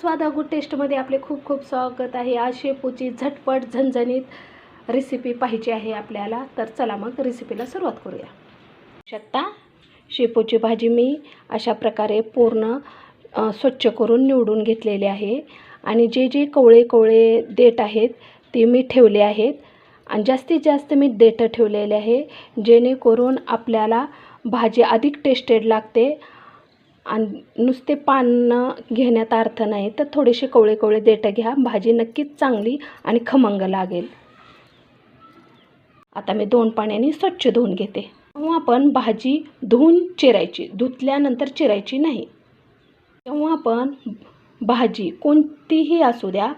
स्वादा good टेस्टमध्ये आपले खूप खूप स्वागत आहे. आज शेपूची झटपट झणझणीत रेसिपी पाहिजे आहे आपल्याला. तर चला मग रेसिपीला सुरुवात करूया. शकता? शेपूची भाजी मी अशा प्रकारे पूर्ण स्वच्छ करून निवडून घेतलेली आहे. आणि जे जे कवळे कवळे देठ आहेत ते मी ठेवले आहेत. आणि जास्तीत जास्त मी देठं ठेवलेले आहे जेणेकरून आपल्याला भाजी अधिक टेस्टेड लागते आणि नुसते पान घेण्यात अर्थ नाही तर थोडेसे कवळे कवळे देठं घ्या भाजी नक्कीच चांगली आणि खमंग लागेल. आता मी दोन पाण्याने स्वच्छ धुवून घेते. तेव्हा आपण भाजी धुवून चिरायची धुतल्यानंतर चिरायची नाही तेव्हा आपण भाजी कोणतीही असू द्या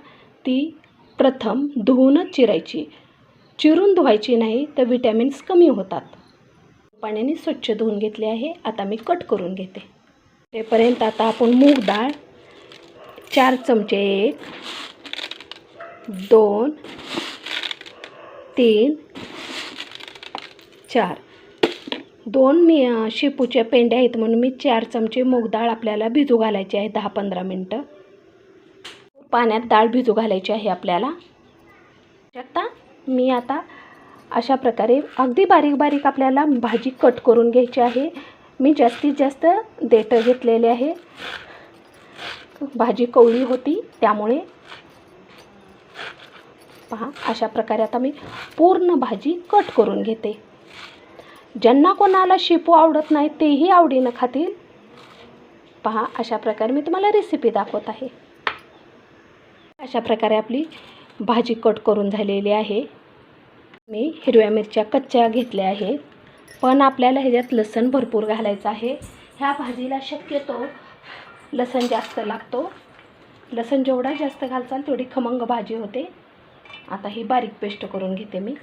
ती प्रथम धुवूनच चिरायची. चिरून धुवायची नाही तर विटॅमिन्स कमी होतात. पाण्याने स्वच्छ धुवून घेतले आहे आता मी कट करून घेते. तेपर्यंत आता आपण मूग डाळ चार चमचे एक दोन तीन चार. दोन मी शेपूच्या पेंड्या आहेत म्हणून मी चार चमचे मूग डाळ आपल्याला भिजू घालायची आहे दहा पंधरा मिनटं. पाण्यात डाळ भिजू घालायची आहे आपल्याला. शकता मी आता अशा प्रकारे अगदी बारीक बारीक आपल्याला भाजी कट करून घ्यायची आहे. मी जास्तीत जास्त देठं घेतलेले आहे. भाजी कवळी होती त्यामुळे पहा अशा प्रकारे आता मी पूर्ण भाजी कट करून घेते. ज्यांना कोणाला शेपू आवडत नाही तेही आवडीनं खातील. पहा अशा प्रकारे मी तुम्हाला रेसिपी दाखवत आहे. अशा प्रकारे आपली भाजी कट करून झालेली आहे. मी हिरव्या मिरच्या कच्च्या घेतल्या आहेत. पण आपल्याला ह्याच्यात लसण भरपूर घालायचं आहे. ह्या भाजीला शक्यतो लसण जास्त लागतो. लसण जेवढा जास्त घालचाल तेवढी खमंग भाजी होते. आता ही बारीक पेस्ट करून घेते मी.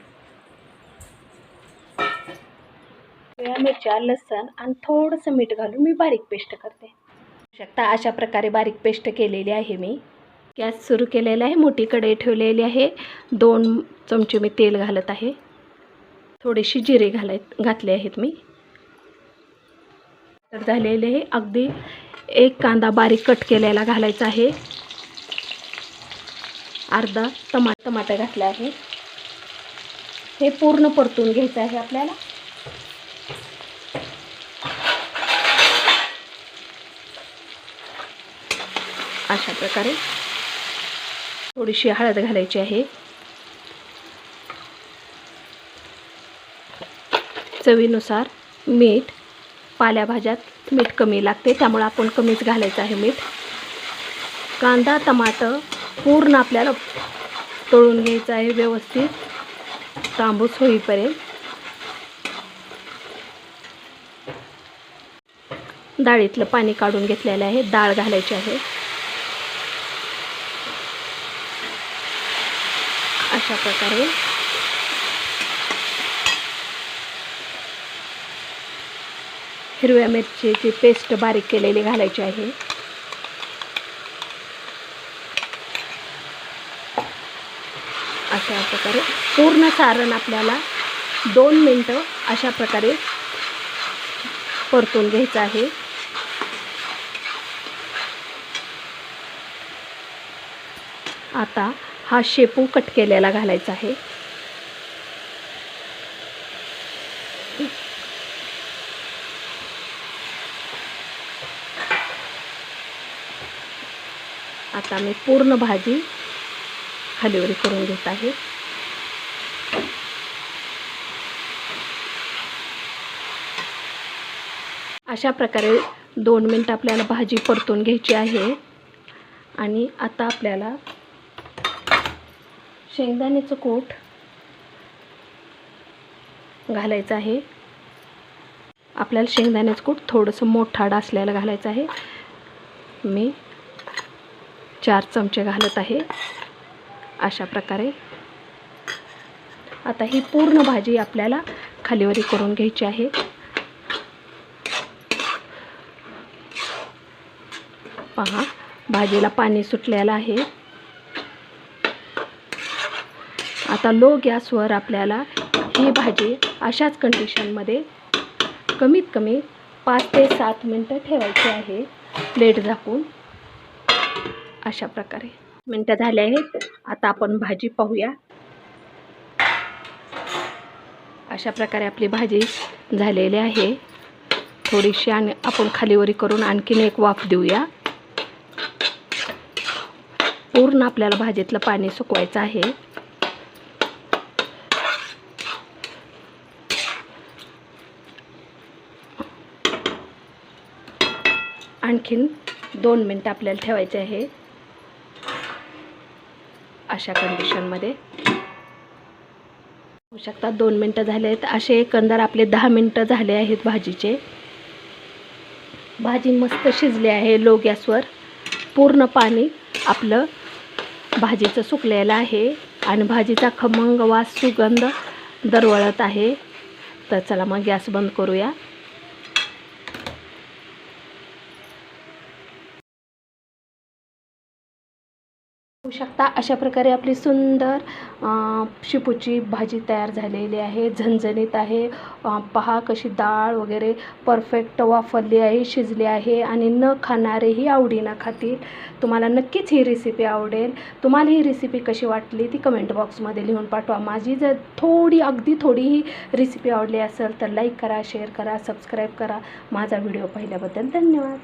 हिरव्या मिरच्या लसण आणि थोडंसं मीठ घालून मी बारीक पेस्ट करते. शकता अशा प्रकारे बारीक पेस्ट केलेली आहे मी. गॅस सुरू केलेला आहे मोठी कढई ठेवलेली आहे. दोन चमचे मी तेल घालत आहे. थोडेसे जिरे घालाय घातले आहेत मी. तर झालेले हे अगदी एक कांदा बारीक कट केलेला घालायचा आहे. अर्धा टमा टमाटे घातला आहे. हे पूर्ण परतून घ्यायचं आहे आपल्याला. अशा प्रकारे थोडीशी हळद घालायची आहे. चवीनुसार मीठ पाल्याभाज्यात मीठ कमी लागते त्यामुळे आपण कमीच घालायचं आहे मीठ. कांदा टमाटर पूर्ण आपल्याला तळून घ्यायचं आहे व्यवस्थित. तांबूस होईपर्यंत. डाळीतलं पाणी काढून घेतलेलं आहे डाळ घालायची आहे. अशा प्रकारे हिरव्या मिरचीची पेस्ट बारीक केलेली घालायची आहे. अशा प्रकारे पूर्ण सारण आपल्याला दोन मिनटं अशा प्रकारे परतून घ्यायचं आहे. आता हा शेपू कट केलेला घालायचा आहे. आता मी पूर्ण भाजी हलिवरी करून घेत आहे. अशा प्रकारे दोन मिनटं आपल्याला भाजी परतून घ्यायची आहे. आणि आता आपल्याला शेंगदाण्याचं कूट घालायचं आहे. आपल्याला शेंगदाण्याचं कूट थोडंसं मोठा डासल्याला घालायचं आहे. मी चार चमचे घालत आहे. अशा प्रकारे. आता ही पूर्ण भाजी आपल्याला खालीवरी करून घ्यायची आहे. पहा भाजीला पाणी सुटलेलं आहे. आता लो गॅसवर आपल्याला ही भाजी अशाच कंडिशनमध्ये कमीत कमी पाच ते सात मिनटं ठेवायची आहे. प्लेट झाकून. अशा प्रकारे. मिनटं झाले आहेत. आता आपण भाजी पाहूया. अशा प्रकारे आपली भाजी झालेली आहे. थोडीशी आणि आपण खालीवरी करून आणखीन एक वाफ देऊया. पूर्ण आपल्याला भाजीतलं पाणी सुकवायचं आहे. आणखीन दोन मिनटं आपल्याला ठेवायचे आहे. अशा कंडिशनमध्ये होऊ शकतात दोन मिनटं झाले आहेत. असे एकंदर आपले दहा मिनटं झाले आहेत भाजीचे. भाजी मस्त शिजली आहे लो गॅसवर पूर्ण पाणी आपलं भाजीचं सुकलेलं आहे आणि भाजीचा खमंग वास सुगंध दरवळत आहे. तर चला मग गॅस बंद करूया. होऊ शकता अशा प्रकारे आपली सुंदर शिपूची शेपूची भाजी तयार झालेली आहे झणझणीत आहे. पहा कशी डाळ वगैरे परफेक्ट वाफरली आहे शिजली आहे आणि न खाणारेही आवडीनं खातील. तुम्हाला नक्कीच ही रेसिपी आवडेल. तुम्हाला ही रेसिपी कशी वाटली ती कमेंट बॉक्समध्ये लिहून पाठवा. माझी जर थोडी अगदी थोडी ही रेसिपी आवडली असेल तर लाईक करा शेअर करा सबस्क्राईब करा. माझा व्हिडिओ पाहिल्याबद्दल धन्यवाद.